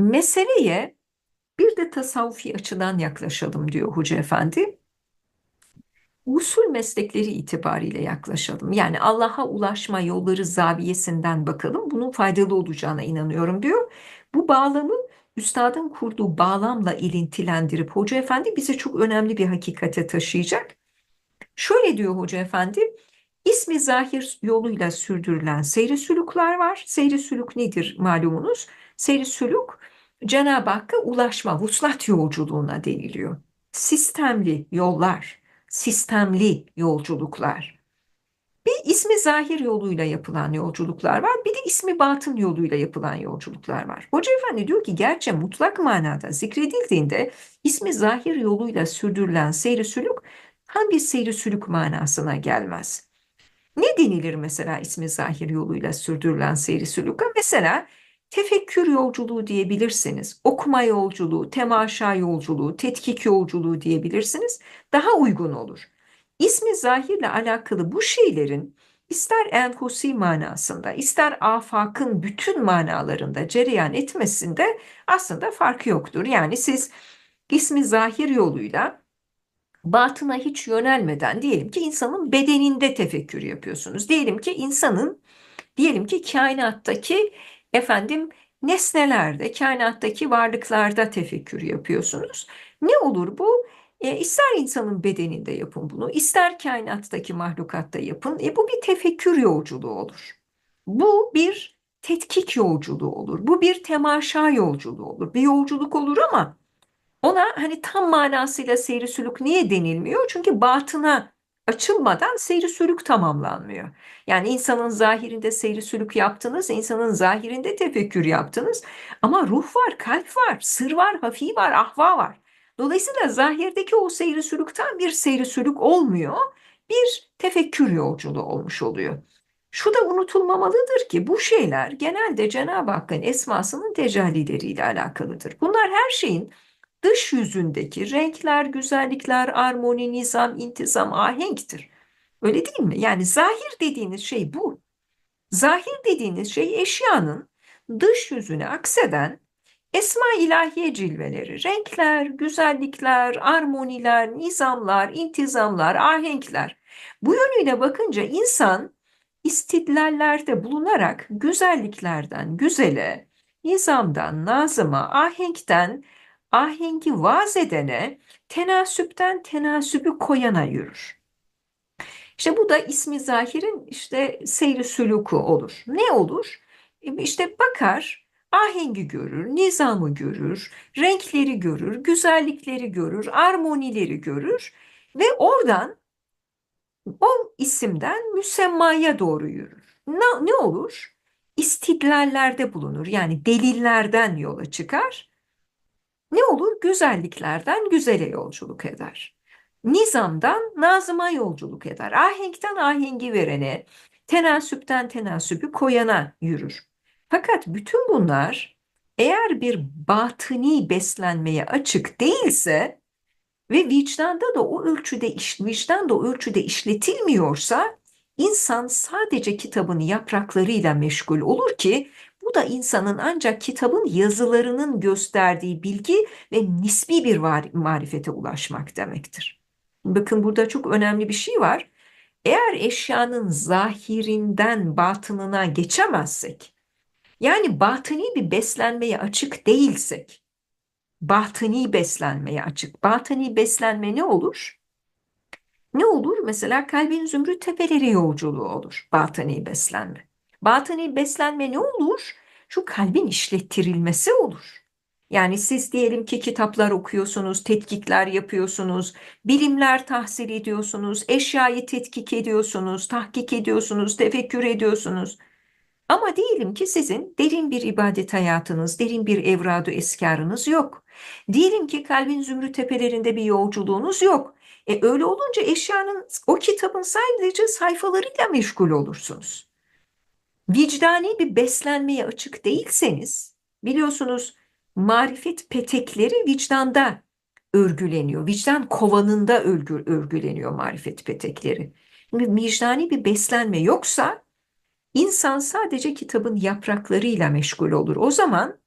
meseleye bir de tasavvufi açıdan yaklaşalım diyor Hoca Efendi. Usul meslekleri itibariyle yaklaşalım. Yani Allah'a ulaşma yolları zaviyesinden bakalım. Bunun faydalı olacağına inanıyorum diyor. Bu bağlamı üstadın kurduğu bağlamla ilintilendirip Hoca Efendi bizi çok önemli bir hakikate taşıyacak. Şöyle diyor Hoca Efendi, ismi zahir yoluyla sürdürülen seyri sülükler var. Seyri sülük nedir malumunuz? Seyri sülük Cenab-ı Hakk'a ulaşma, vuslat yolculuğuna deniliyor. Sistemli yollar, sistemli yolculuklar. Bir ismi zahir yoluyla yapılan yolculuklar var, bir de ismi batın yoluyla yapılan yolculuklar var. Hoca Efendi diyor ki gerçi mutlak manada zikredildiğinde ismi zahir yoluyla sürdürülen seyri sülük hangi seyri sülük manasına gelmez. Ne denilir mesela ismi zahir yoluyla sürdürülen seyri sülüka? Mesela tefekkür yolculuğu diyebilirsiniz, okuma yolculuğu, temaşa yolculuğu, tetkik yolculuğu diyebilirsiniz. Daha uygun olur. İsmi zahirle alakalı bu şeylerin ister enfusi manasında, ister afakın bütün manalarında cereyan etmesinde aslında farkı yoktur. Yani siz ismi zahir yoluyla batına hiç yönelmeden diyelim ki insanın bedeninde tefekkür yapıyorsunuz. Diyelim ki insanın, diyelim ki kainattaki efendim nesnelerde, kainattaki varlıklarda tefekkür yapıyorsunuz. Ne olur bu? E, ister insanın bedeninde yapın bunu, ister kainattaki mahlukatta yapın. E, bu bir tefekkür yolculuğu olur. Bu bir tetkik yolculuğu olur. Bu bir temaşa yolculuğu olur. Bir yolculuk olur ama ona hani tam manasıyla seyri sülük niye denilmiyor? Çünkü batına açılmadan seyri sülük tamamlanmıyor. Yani insanın zahirinde seyri sülük yaptınız, insanın zahirinde tefekkür yaptınız ama ruh var, kalp var, sır var, hafi var, ahva var. Dolayısıyla zahirdeki o seyri sülükten bir seyri sülük olmuyor, bir tefekkür yolculuğu olmuş oluyor. Şu da unutulmamalıdır ki bu şeyler genelde Cenab-ı Hakk'ın esmasının tecellileriyle alakalıdır. Bunlar her şeyin dış yüzündeki renkler, güzellikler, armoni, nizam, intizam, ahenktir. Öyle değil mi? Yani zahir dediğiniz şey bu. Zahir dediğiniz şey eşyanın dış yüzüne akseden esma ilahiye cilveleri, renkler, güzellikler, armoniler, nizamlar, intizamlar, ahenkler. Bu yönüyle bakınca insan istidlallerde bulunarak güzelliklerden güzele, nizamdan nazıma, ahenkten ahengi vaz edene, tenasüpten tenasübü koyana yürür. İşte bu da ismi zahirin işte seyri sülûku olur. Ne olur? E, işte bakar, ahengi görür, nizamı görür, renkleri görür, güzellikleri görür, armonileri görür ve oradan o isimden müsemmaya doğru yürür. Ne, ne olur? İstidlallerde bulunur. Yani delillerden yola çıkar ne olur? Güzelliklerden güzele yolculuk eder. Nizamdan nazıma yolculuk eder. Ahenkten ahengi verene, tenasüpten tenasübü koyana yürür. Fakat bütün bunlar eğer bir batıni beslenmeye açık değilse ve vicdanda da o ölçüde vicdan da o ölçüde işletilmiyorsa insan sadece kitabın yapraklarıyla meşgul olur ki bu da insanın ancak kitabın yazılarının gösterdiği bilgi ve nisbi bir marifete ulaşmak demektir. Bakın burada çok önemli bir şey var. Eğer eşyanın zahirinden batınına geçemezsek, yani batıni bir beslenmeye açık değilsek, batıni beslenmeye açık. Batıni beslenme ne olur? Ne olur? Mesela kalbin zümrüt tepeleri yolculuğu olur. Batıni beslenme. Batıni beslenme ne olur? Şu kalbin işlettirilmesi olur. Yani siz diyelim ki kitaplar okuyorsunuz, tetkikler yapıyorsunuz, bilimler tahsil ediyorsunuz, eşyayı tetkik ediyorsunuz, tahkik ediyorsunuz, tefekkür ediyorsunuz. Ama diyelim ki sizin derin bir ibadet hayatınız, derin bir evradu eskarınız yok. Diyelim ki kalbin zümrüt tepelerinde bir yolculuğunuz yok. E öyle olunca eşyanın, o kitabın sadece sayfalarıyla meşgul olursunuz vicdani bir beslenmeye açık değilseniz biliyorsunuz marifet petekleri vicdanda örgüleniyor. Vicdan kovanında örgü, örgüleniyor marifet petekleri. Vicdani bir beslenme yoksa insan sadece kitabın yapraklarıyla meşgul olur. O zaman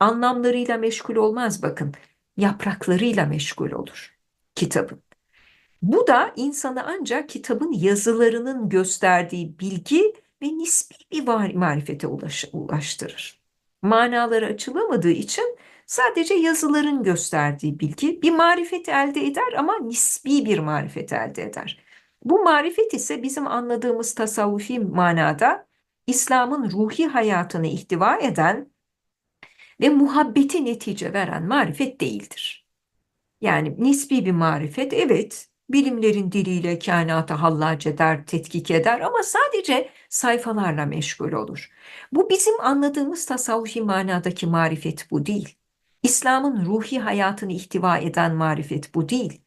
Anlamlarıyla meşgul olmaz bakın. Yapraklarıyla meşgul olur kitabın. Bu da insanı ancak kitabın yazılarının gösterdiği bilgi ve nispi bir marifete ulaştırır. Manaları açılamadığı için sadece yazıların gösterdiği bilgi bir marifet elde eder ama nispi bir marifet elde eder. Bu marifet ise bizim anladığımız tasavvufi manada İslam'ın ruhi hayatını ihtiva eden ve muhabbeti netice veren marifet değildir. Yani nispi bir marifet evet bilimlerin diliyle kainatı hallac eder, tetkik eder ama sadece sayfalarla meşgul olur. Bu bizim anladığımız tasavvufi manadaki marifet bu değil. İslam'ın ruhi hayatını ihtiva eden marifet bu değil.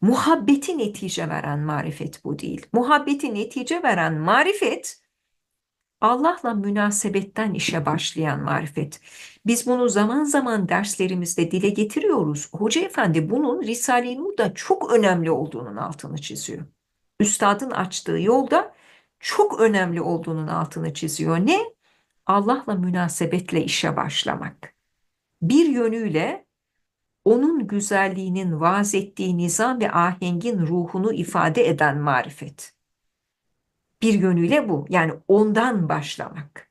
Muhabbeti netice veren marifet bu değil. Muhabbeti netice veren marifet Allah'la münasebetten işe başlayan marifet. Biz bunu zaman zaman derslerimizde dile getiriyoruz. Hoca Efendi bunun Risale-i Nur'da çok önemli olduğunun altını çiziyor. Üstadın açtığı yolda çok önemli olduğunun altını çiziyor. Ne? Allah'la münasebetle işe başlamak. Bir yönüyle onun güzelliğinin vaz ettiği nizam ve ahengin ruhunu ifade eden marifet. Bir yönüyle bu. Yani ondan başlamak.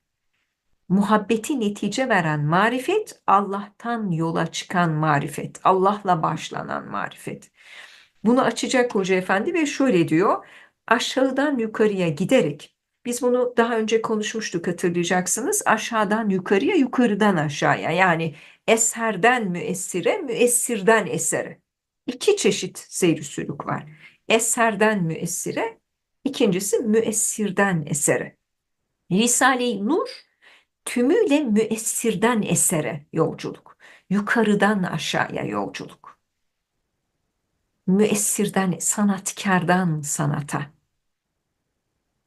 Muhabbeti netice veren marifet, Allah'tan yola çıkan marifet, Allah'la başlanan marifet. Bunu açacak Hoca Efendi ve şöyle diyor, aşağıdan yukarıya giderek, biz bunu daha önce konuşmuştuk hatırlayacaksınız, aşağıdan yukarıya, yukarıdan aşağıya, yani eserden müessire, müessirden esere. İki çeşit seyri var. Eserden müessire, İkincisi müessirden esere. Risale-i Nur tümüyle müessirden esere yolculuk. Yukarıdan aşağıya yolculuk. Müessirden, sanatkardan sanata.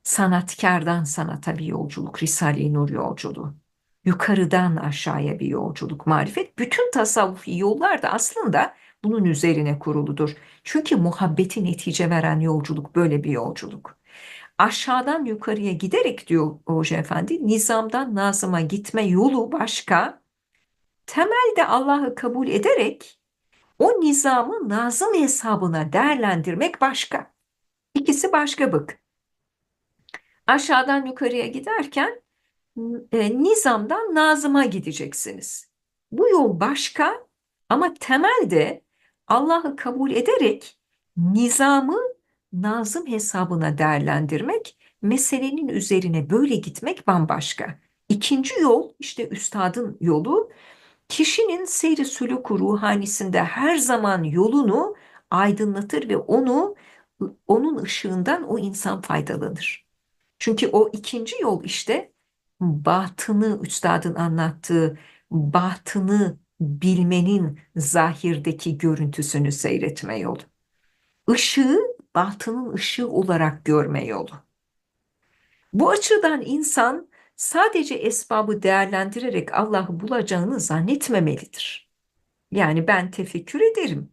Sanatkardan sanata bir yolculuk. Risale-i Nur yolculuğu. Yukarıdan aşağıya bir yolculuk. Marifet. Bütün tasavvufi yollar da aslında bunun üzerine kuruludur. Çünkü muhabbeti netice veren yolculuk böyle bir yolculuk. Aşağıdan yukarıya giderek diyor Hoca Efendi, nizamdan nazıma gitme yolu başka. Temelde Allah'ı kabul ederek o nizamı nazım hesabına değerlendirmek başka. İkisi başka bık. Aşağıdan yukarıya giderken e, nizamdan nazıma gideceksiniz. Bu yol başka ama temelde Allah'ı kabul ederek nizamı nazım hesabına değerlendirmek, meselenin üzerine böyle gitmek bambaşka. İkinci yol işte üstadın yolu kişinin seyri sülûku ruhanisinde her zaman yolunu aydınlatır ve onu onun ışığından o insan faydalanır. Çünkü o ikinci yol işte batını üstadın anlattığı batını bilmenin zahirdeki görüntüsünü seyretme yolu. Işığı batının ışığı olarak görme yolu. Bu açıdan insan sadece esbabı değerlendirerek Allah'ı bulacağını zannetmemelidir. Yani ben tefekkür ederim,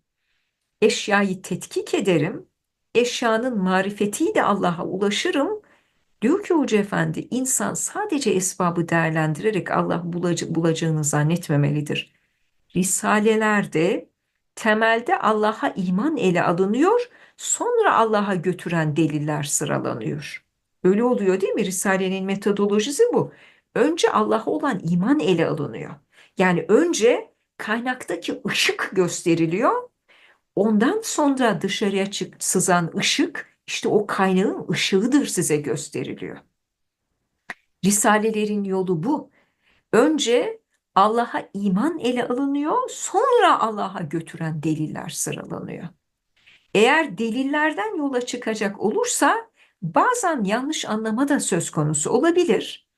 eşyayı tetkik ederim, eşyanın marifetiyle Allah'a ulaşırım. Diyor ki Hoca Efendi, insan sadece esbabı değerlendirerek Allah bulacağını zannetmemelidir. Risalelerde temelde Allah'a iman ele alınıyor, sonra Allah'a götüren deliller sıralanıyor. Öyle oluyor değil mi? Risale'nin metodolojisi bu. Önce Allah'a olan iman ele alınıyor. Yani önce kaynaktaki ışık gösteriliyor. Ondan sonra dışarıya çık, sızan ışık işte o kaynağın ışığıdır size gösteriliyor. Risalelerin yolu bu. Önce Allah'a iman ele alınıyor, sonra Allah'a götüren deliller sıralanıyor. Eğer delillerden yola çıkacak olursa bazen yanlış anlama da söz konusu olabilir.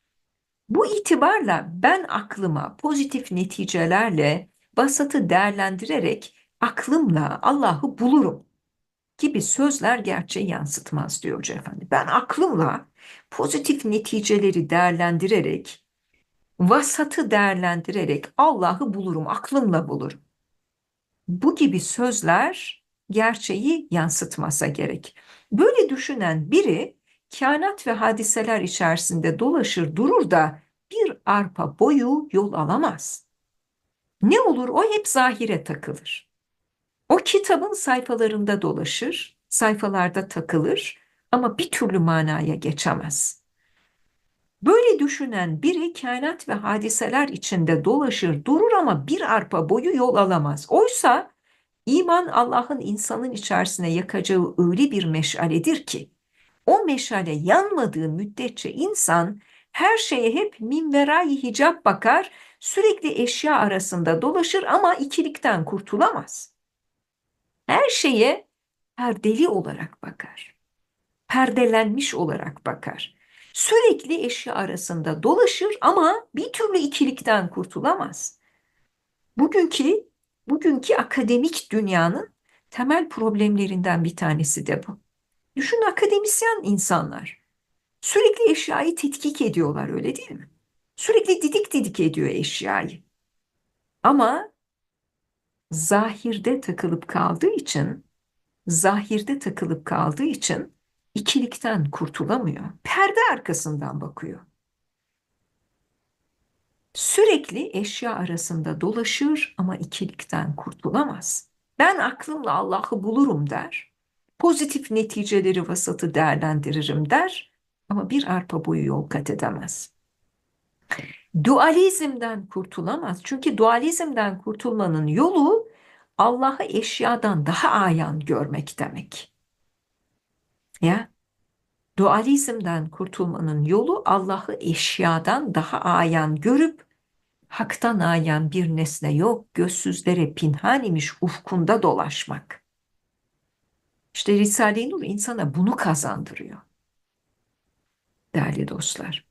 Bu itibarla ben aklıma pozitif neticelerle basatı değerlendirerek aklımla Allah'ı bulurum gibi sözler gerçeği yansıtmaz diyor Hoca Efendi. Ben aklımla pozitif neticeleri değerlendirerek vasatı değerlendirerek Allah'ı bulurum, aklımla bulurum. Bu gibi sözler gerçeği yansıtmasa gerek. Böyle düşünen biri kainat ve hadiseler içerisinde dolaşır durur da bir arpa boyu yol alamaz. Ne olur o hep zahire takılır. O kitabın sayfalarında dolaşır, sayfalarda takılır ama bir türlü manaya geçemez. Böyle düşünen biri kainat ve hadiseler içinde dolaşır durur ama bir arpa boyu yol alamaz. Oysa iman Allah'ın insanın içerisine yakacağı öyle bir meşaledir ki o meşale yanmadığı müddetçe insan her şeye hep minverayı hicap bakar, sürekli eşya arasında dolaşır ama ikilikten kurtulamaz. Her şeye perdeli olarak bakar. Perdelenmiş olarak bakar. Sürekli eşya arasında dolaşır ama bir türlü ikilikten kurtulamaz. Bugünkü bugünkü akademik dünyanın temel problemlerinden bir tanesi de bu. Düşün akademisyen insanlar. Sürekli eşyayı tetkik ediyorlar öyle değil mi? Sürekli didik didik ediyor eşyayı. Ama zahirde takılıp kaldığı için, zahirde takılıp kaldığı için ikilikten kurtulamıyor. Perde arkasından bakıyor. Sürekli eşya arasında dolaşır ama ikilikten kurtulamaz. Ben aklımla Allah'ı bulurum der. Pozitif neticeleri vasatı değerlendiririm der ama bir arpa boyu yol kat edemez. Dualizmden kurtulamaz. Çünkü dualizmden kurtulmanın yolu Allah'ı eşyadan daha ayan görmek demek. Ya dualizmden kurtulmanın yolu Allah'ı eşyadan daha ayan görüp haktan ayan bir nesne yok, gözsüzlere pinhan imiş ufkunda dolaşmak. İşte Risale-i Nur insana bunu kazandırıyor. Değerli dostlar.